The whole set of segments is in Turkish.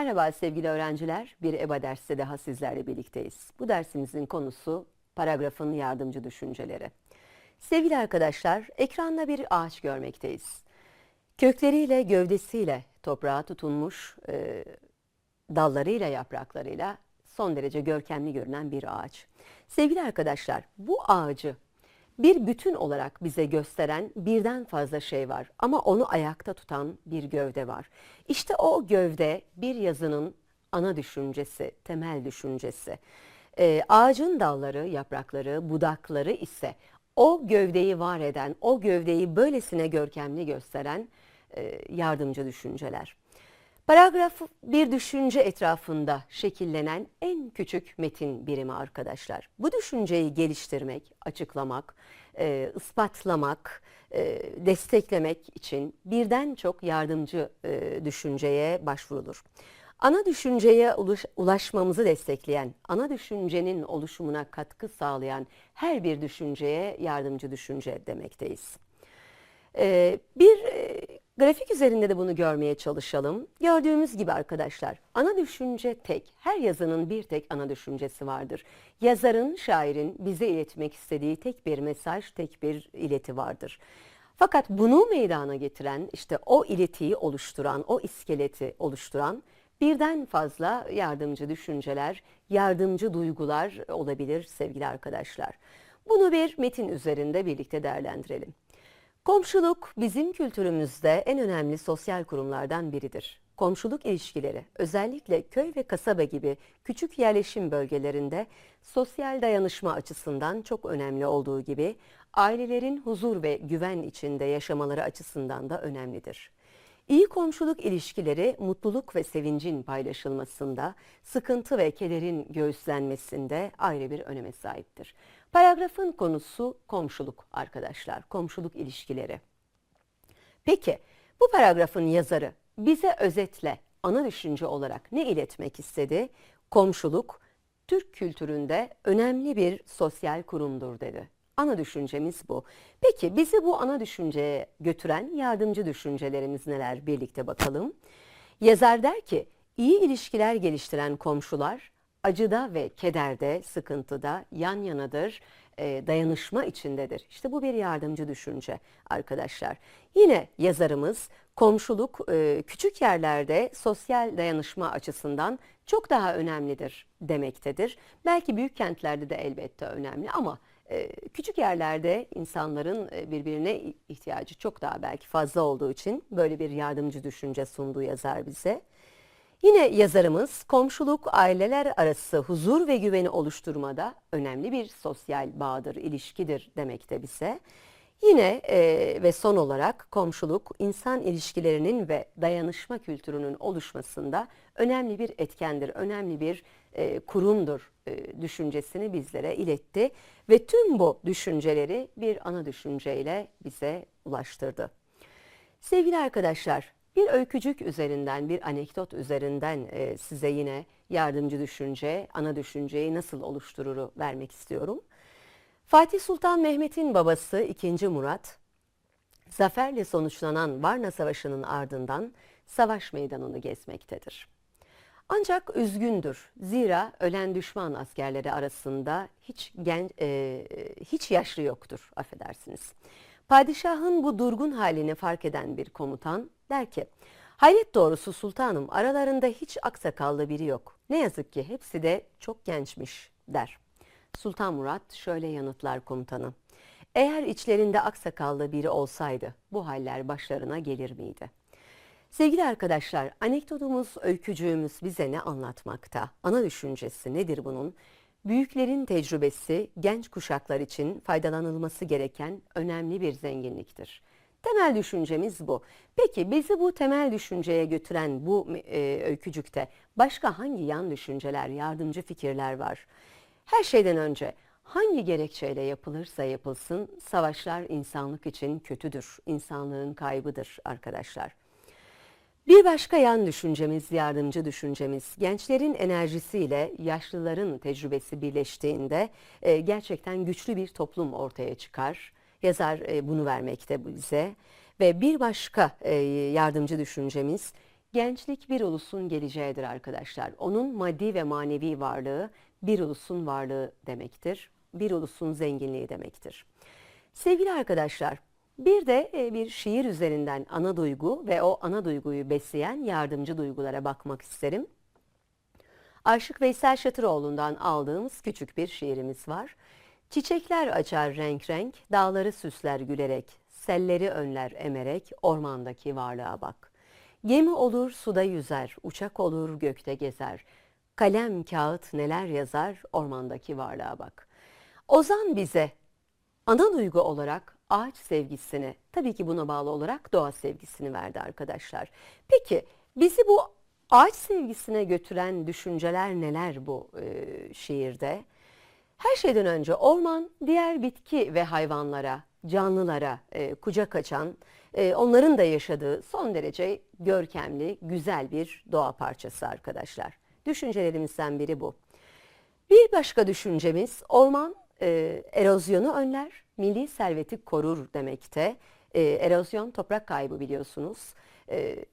Merhaba sevgili öğrenciler. Bir EBA dersi daha sizlerle birlikteyiz. Bu dersimizin konusu paragrafın yardımcı düşünceleri. Sevgili arkadaşlar, ekranda bir ağaç görmekteyiz. Kökleriyle, gövdesiyle toprağa tutunmuş, e, dallarıyla, yapraklarıyla son derece görkemli görünen bir ağaç. Sevgili arkadaşlar, bu ağacı bir bütün olarak bize gösteren birden fazla şey var ama onu ayakta tutan bir gövde var. İşte o gövde bir yazının ana düşüncesi, temel düşüncesi. Ee, ağacın dalları, yaprakları, budakları ise o gövdeyi var eden, o gövdeyi böylesine görkemli gösteren e, yardımcı düşünceler. Paragraf bir düşünce etrafında şekillenen en küçük metin birimi arkadaşlar. Bu düşünceyi geliştirmek, açıklamak, e, ispatlamak, e, desteklemek için birden çok yardımcı e, düşünceye başvurulur. Ana düşünceye ulaşmamızı destekleyen, ana düşüncenin oluşumuna katkı sağlayan her bir düşünceye yardımcı düşünce demekteyiz. Ee, bir e, grafik üzerinde de bunu görmeye çalışalım. Gördüğümüz gibi arkadaşlar ana düşünce tek. Her yazının bir tek ana düşüncesi vardır. Yazarın, şairin bize iletmek istediği tek bir mesaj, tek bir ileti vardır. Fakat bunu meydana getiren, işte o iletiyi oluşturan, o iskeleti oluşturan birden fazla yardımcı düşünceler, yardımcı duygular olabilir sevgili arkadaşlar. Bunu bir metin üzerinde birlikte değerlendirelim. Komşuluk bizim kültürümüzde en önemli sosyal kurumlardan biridir. Komşuluk ilişkileri özellikle köy ve kasaba gibi küçük yerleşim bölgelerinde sosyal dayanışma açısından çok önemli olduğu gibi ailelerin huzur ve güven içinde yaşamaları açısından da önemlidir. İyi komşuluk ilişkileri mutluluk ve sevincin paylaşılmasında, sıkıntı ve kederin göğüslenmesinde ayrı bir öneme sahiptir. Paragrafın konusu komşuluk arkadaşlar, komşuluk ilişkileri. Peki bu paragrafın yazarı bize özetle ana düşünce olarak ne iletmek istedi? Komşuluk Türk kültüründe önemli bir sosyal kurumdur dedi. Ana düşüncemiz bu. Peki bizi bu ana düşünceye götüren yardımcı düşüncelerimiz neler birlikte bakalım. Yazar der ki iyi ilişkiler geliştiren komşular acıda ve kederde, sıkıntıda yan yanadır, e, dayanışma içindedir. İşte bu bir yardımcı düşünce arkadaşlar. Yine yazarımız komşuluk e, küçük yerlerde sosyal dayanışma açısından çok daha önemlidir demektedir. Belki büyük kentlerde de elbette önemli ama e, küçük yerlerde insanların e, birbirine ihtiyacı çok daha belki fazla olduğu için böyle bir yardımcı düşünce sunduğu yazar bize. Yine yazarımız komşuluk aileler arası huzur ve güveni oluşturmada önemli bir sosyal bağdır, ilişkidir demekte bize. Yine e, ve son olarak komşuluk insan ilişkilerinin ve dayanışma kültürünün oluşmasında önemli bir etkendir, önemli bir e, kurumdur e, düşüncesini bizlere iletti ve tüm bu düşünceleri bir ana düşünceyle bize ulaştırdı. Sevgili arkadaşlar, bir öykücük üzerinden, bir anekdot üzerinden e, size yine yardımcı düşünce, ana düşünceyi nasıl oluştururu vermek istiyorum. Fatih Sultan Mehmet'in babası 2. Murat, zaferle sonuçlanan Varna Savaşı'nın ardından savaş meydanını gezmektedir. Ancak üzgündür. Zira ölen düşman askerleri arasında hiç gen, e, hiç yaşlı yoktur, affedersiniz. Padişahın bu durgun halini fark eden bir komutan der ki, hayret doğrusu sultanım aralarında hiç aksakallı biri yok. Ne yazık ki hepsi de çok gençmiş der. Sultan Murat şöyle yanıtlar komutanı. Eğer içlerinde aksakallı biri olsaydı bu haller başlarına gelir miydi? Sevgili arkadaşlar, anekdotumuz, öykücüğümüz bize ne anlatmakta? Ana düşüncesi nedir bunun? Büyüklerin tecrübesi genç kuşaklar için faydalanılması gereken önemli bir zenginliktir. Temel düşüncemiz bu. Peki bizi bu temel düşünceye götüren bu e, öykücükte başka hangi yan düşünceler, yardımcı fikirler var? Her şeyden önce hangi gerekçeyle yapılırsa yapılsın savaşlar insanlık için kötüdür, insanlığın kaybıdır arkadaşlar. Bir başka yan düşüncemiz, yardımcı düşüncemiz, gençlerin enerjisiyle yaşlıların tecrübesi birleştiğinde e, gerçekten güçlü bir toplum ortaya çıkar. Yazar e, bunu vermekte bize ve bir başka e, yardımcı düşüncemiz, Gençlik bir ulusun geleceğidir arkadaşlar. Onun maddi ve manevi varlığı bir ulusun varlığı demektir. Bir ulusun zenginliği demektir. Sevgili arkadaşlar, bir de e, bir şiir üzerinden ana duygu ve o ana duyguyu besleyen yardımcı duygulara bakmak isterim. Aşık Veysel Şatıroğlu'ndan aldığımız küçük bir şiirimiz var. Çiçekler açar renk renk, dağları süsler gülerek, selleri önler emerek, ormandaki varlığa bak. Gemi olur suda yüzer, uçak olur gökte gezer. Kalem kağıt neler yazar, ormandaki varlığa bak. Ozan bize ana duygu olarak ağaç sevgisini, tabii ki buna bağlı olarak doğa sevgisini verdi arkadaşlar. Peki bizi bu ağaç sevgisine götüren düşünceler neler bu e, şiirde? Her şeyden önce orman diğer bitki ve hayvanlara, canlılara e, kucak açan, e, onların da yaşadığı son derece görkemli, güzel bir doğa parçası arkadaşlar. Düşüncelerimizden biri bu. Bir başka düşüncemiz orman e, erozyonu önler, milli serveti korur demekte. E, erozyon toprak kaybı biliyorsunuz. E,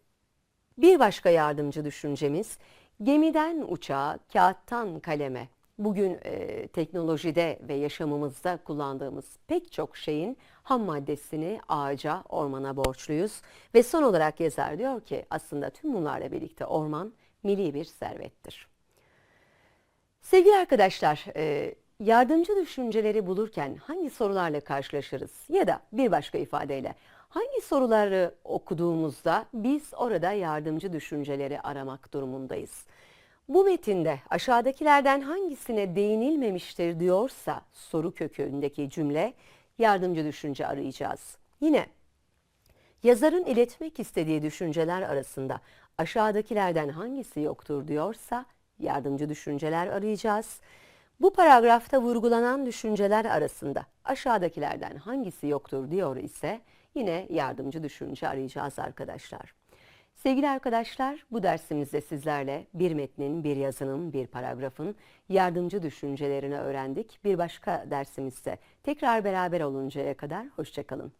bir başka yardımcı düşüncemiz gemiden uçağa, kağıttan kaleme. Bugün e, teknolojide ve yaşamımızda kullandığımız pek çok şeyin ham maddesini ağaca, ormana borçluyuz. Ve son olarak yazar diyor ki aslında tüm bunlarla birlikte orman milli bir servettir. Sevgili arkadaşlar, e, yardımcı düşünceleri bulurken hangi sorularla karşılaşırız? Ya da bir başka ifadeyle hangi soruları okuduğumuzda biz orada yardımcı düşünceleri aramak durumundayız? Bu metinde aşağıdakilerden hangisine değinilmemiştir diyorsa soru kökündeki cümle yardımcı düşünce arayacağız. Yine yazarın iletmek istediği düşünceler arasında aşağıdakilerden hangisi yoktur diyorsa yardımcı düşünceler arayacağız. Bu paragrafta vurgulanan düşünceler arasında aşağıdakilerden hangisi yoktur diyor ise yine yardımcı düşünce arayacağız arkadaşlar. Sevgili arkadaşlar bu dersimizde sizlerle bir metnin, bir yazının, bir paragrafın yardımcı düşüncelerini öğrendik. Bir başka dersimizde tekrar beraber oluncaya kadar hoşçakalın.